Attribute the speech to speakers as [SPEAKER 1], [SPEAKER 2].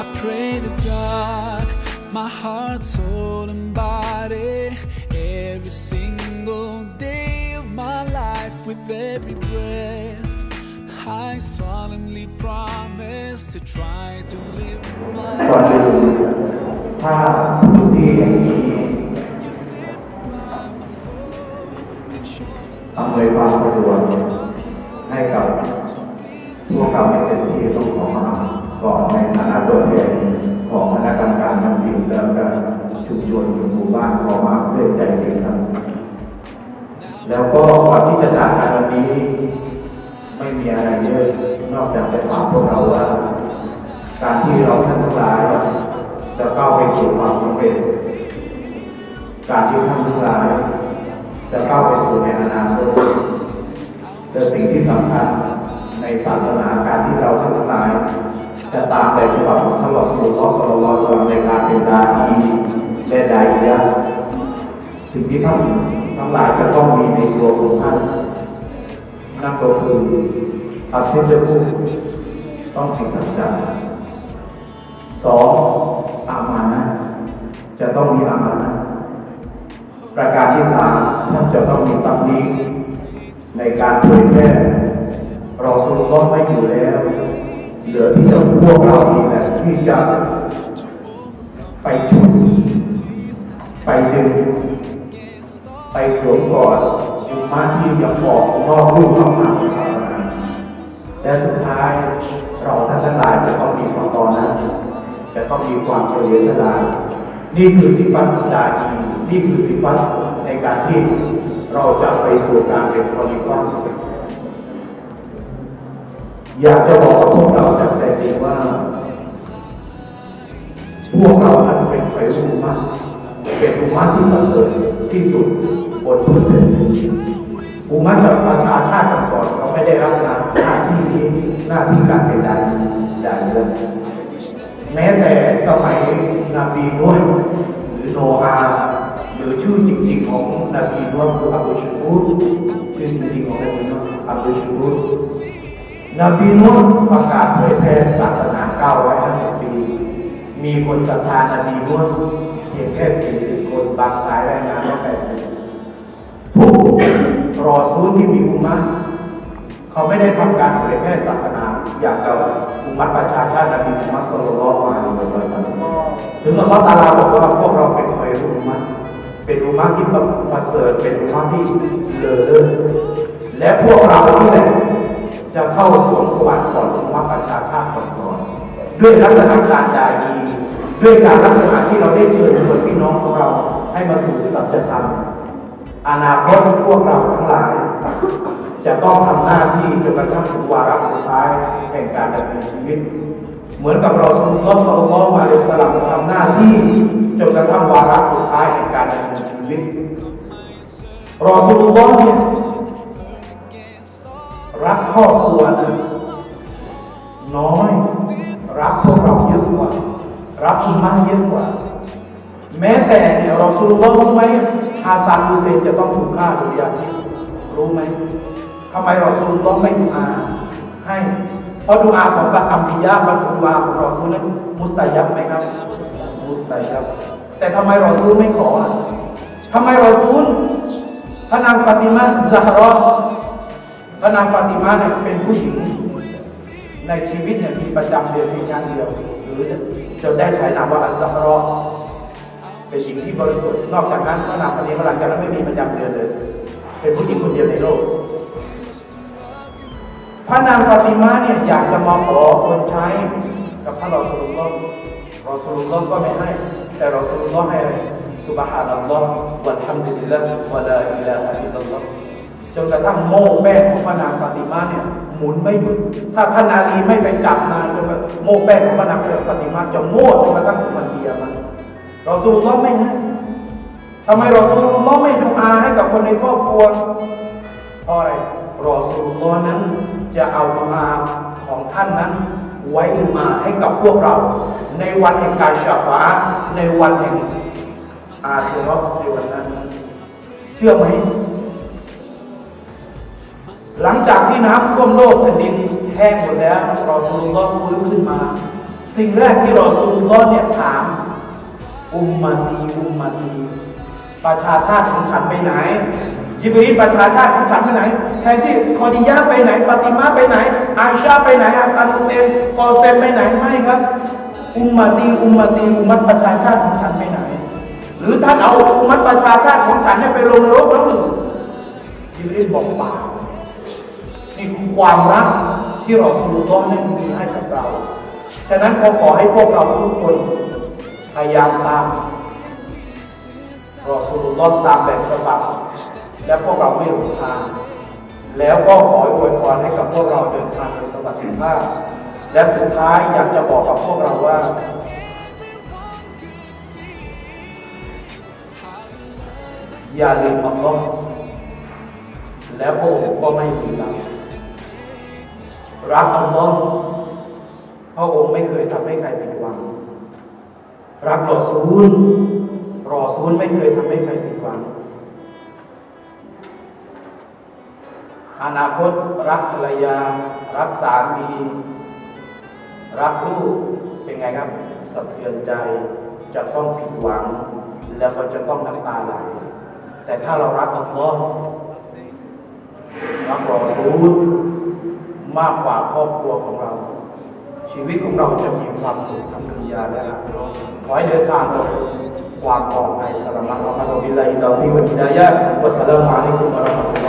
[SPEAKER 1] I pray to God, my heart, soul, and body, every single day of my life, with every breath. I solemnly promise to try to live my
[SPEAKER 2] ก่อนอื่นถ้าทุกที่แห่งนี้อำนวยความสะดวกให้กับพวกเราในเต็มที่ต้องขอมา ก่อนในฐานะตัวแทนของคณะกรรมการนำทีมแล้วก็ชุมชนหมู่บ้านขอมาด้วยใจจริงครับ แล้วก็ก่อนที่จะจากกันวันนี้ ไม่มีอะไรเยอะนอกจากจะถามพวกเราว่า การที่เราท่านทั้งหลายจะก้าวไปสู่ความสำเร็จการที่ท่านทั้งหลายจะก้าวไปสู่ในอนาคตแต่สิ่งที่สำคัญในศาสนาการที่เราท่านทั้งหลาย จะตามไปฉบับของท่านหลวงปู่ทอสโลวสอนในการเป็นดาอีและดาอียะสิ่งที่ท่านทั้งหลายจะต้องมีในตัวของท่านนั่นก็คืออาชีพเจ้าผู้ต้องมีสัจจะสองอามานะ จะต้องมีอามานะประการที่สามท่านจะต้องมีตำหนิในการเผยแพร่เราสุลก็ไม่อยู่แล้ว เหลือที่จะพวกเรานี่แหละที่จะไปชุดไปดึงไปสวมกอดอุมาที่จะออกนอกรูปเข้ามาในาสนาและสุดท้ายเราท่านทั้งหลายจะต้องมีความตอนนั้นจะต้องมีความเฉลียวฉลาดนี่คือสิฟัตดาอีนี่คือสิฟัตในการที่เราจะไปสู่การเป็นคนมีความสุขอยากจะบอกกับพวกเรา ว่า พวกเราท่านเป็นไฟรูมาเป็นอุมาที่ประเสริฐที่สุดบนพื้นแผ่นดินอุมาจากประชาชาติก่อนเราไม่ได้รับงานหน้าที่นี้หน้าที่การใดใดเลยแม้แต่สมัยนบีนุ่นหรือโนอาหรือชื่อจริงๆของนบีนุ่นคืออับดุลชูรุชื่อจริงๆของนบีนุ่นอับดุลชูรุ นบีนุ่นประกาศเผยแพร่ศาสนา950ปี มีคนศรัทธานบีนุ่นเพียงแค่40คนบางสายรายงานว่า80ทุกรอซูลที่มีอุมมะเขาไม่ได้ทำการเผยแพร่ศาสนาอย่างกับอุมัตประชาชาตินบีมุฮัมมัดสุลลลลอฮุอะลัยฮิวะซัลลัมถึงอัลลอฮฺตาลาบอกว่าพวกเราเป็นคอยรุอุมัตเป็นอุมัตที่ประเสริฐเป็นอุมัตที่เลอเลิศและพวกเราที่แหละ จะเข้าสวงสวรรค์ก่อนอุมัตประชาชาติก่อนด้วยลักษณะการจาดีด้วยการลักษณะที่เราได้เชิญชวนพี่น้องของเราให้มาสู่สัจธรรมอนาคตพวกเราทั้งหลาย จะต้องทำหน้าที่จนกระทั่งถึงวาระสุดท้ายแห่งการดำเนินชีวิต เหมือนกับเราสุลต่านสัลลัลลอฮุอะลัยฮิวะสัลลัมทำหน้าที่จนกระทั่งวาระสุดท้ายแห่งการดำเนินชีวิตรอสุลต่านเนี่ย รักครอบครัวนะน้อย รักพวกเราเยอะกว่า รักคุณมากเยอะกว่า แม้แต่เนี่ยเราสุลต่ารู้ไหมฮาซันฮูเซนจะต้องถูกฆ่าหรือยังรู้ไหมทำไมเราสุลต้องไม่ดูอาให้เพราะดูอาของบัตอัมบิยาบัตดูอาของเราสุลนั้นมุสตายับไหมครับ มุสตายับแต่ทำไมเราสุลไม่ขอทำไมเราสุลพระนางฟาติมาซาฮรอ พระนางฟาติมาเนี่ยเป็นผู้หญิง ในชีวิตเนี่ยมีประจำเดือนเพียงครั้งเดียว หรือจะได้ใช้นามว่าอัลซาฮรอเป็นหญิงที่บริสุทธิ์นอกจากนั้นพระนางฟาติมาหลังจากนั้นไม่มีประจำเดือนเลย เป็นผู้หญิงคนเดียวในโลกพระนางฟาติมาเนี่ยอยากจะมาขอคนใช้กับพระรอสูลุลลอฮ์รอสูลุลลอฮ์ก็ไม่ให้ แต่รอสูลุลลอฮ์ให้อะไรสุบฮานัลลอฮ์วัลฮัมดุลิลลาฮ์วะลาอิลาฮะอิลลัลลอฮ์ จนกระทั่งโม่แป้งของพระนางฟาติมาเนี่ยหมุนไม่หยุดถ้าท่านอาลีไม่ไปจับนานจนกระทั่งโม่แป้งของพระนางฟาติมาจะโม่จนกระทั่งถึงวันเดียมันรอสูลุลลอไม่ให้ทำไมรอสูลุลลอไม่ดูอาให้กับคนในครอบครัวเพราะอะไรรอสูลุลลอนั้นจะเอาดูอาของท่านนั้น ไว้ดูอาให้กับพวกเรา ในวันแห่งการชาฟ้าในวันแห่งอาคิรอสในวันนั้น เชื่อไหม หลังจากที่น้ำท่วมโลกแผ่นดินแห้งหมดแล้วรอสูลุลลอฮ์ฟื้นขึ้นมา สิ่งแรกที่รอซูลุลลอฮ์เนี่ยถาม อุมมาตีอุมมาตีประชาชาติของฉันไปไหน จิบรีประชาชาติของฉันไปไหนแทนที่คอดียะห์ไปไหนฟาติมาไปไหน อาชาไปไหนอาซันฮุเซนฟอเซนไปไหนไม่ครับ อุมมาตีอุมมาตีอุมมัตประชาชาติของฉันไปไหน หรือท่านเอาอุมมัตประชาชาติของฉันให้ไปลงนรกแล้วหรือจิบรีบอกป่า นี่คือความรักที่เราสูลลอฮ์นั้นมีให้กับเราฉะนั้นขอขอให้พวกเราทุกคนพยายามตามรอสูลุลลอฮ์ตามแบบฉบับและพวกเราไม่หลงทาง แล้วก็ขออวยพรให้กับพวกเราเดินทางโดยสวัสดิภาพ และสุดท้ายอยากจะบอกกับพวกเราว่า อย่าลืมอัลลอฮ์แล้วพระองค์ก็ไม่ลืมเรา รักอัลลอฮ์พระองค์ไม่เคยทำให้ใครผิดหวัง รักรอซูลรอซูลไม่เคยทำให้ใครผิดหวัง อนาคตรักภรรยา รักสามี รักลูกเป็นไงครับสะเทือนใจจะต้องผิดหวัง แล้วก็จะต้องน้ำตาไหลแต่ถ้าเรารักอัลลอฮ์รักรอซูล มากกว่าครอบครัวของเรา ชีวิตของเราจะมีความสุขทั้งปัญญาและอาคิเรย์ขอให้เดินทางโดยความปลอดภัยสลามะอัลลอฮฺบิไลาฮิลาฮิวะฮิดายะฮ์วะสสลามุอะลัยกุมวะเราะห์มะตุลลอฮ์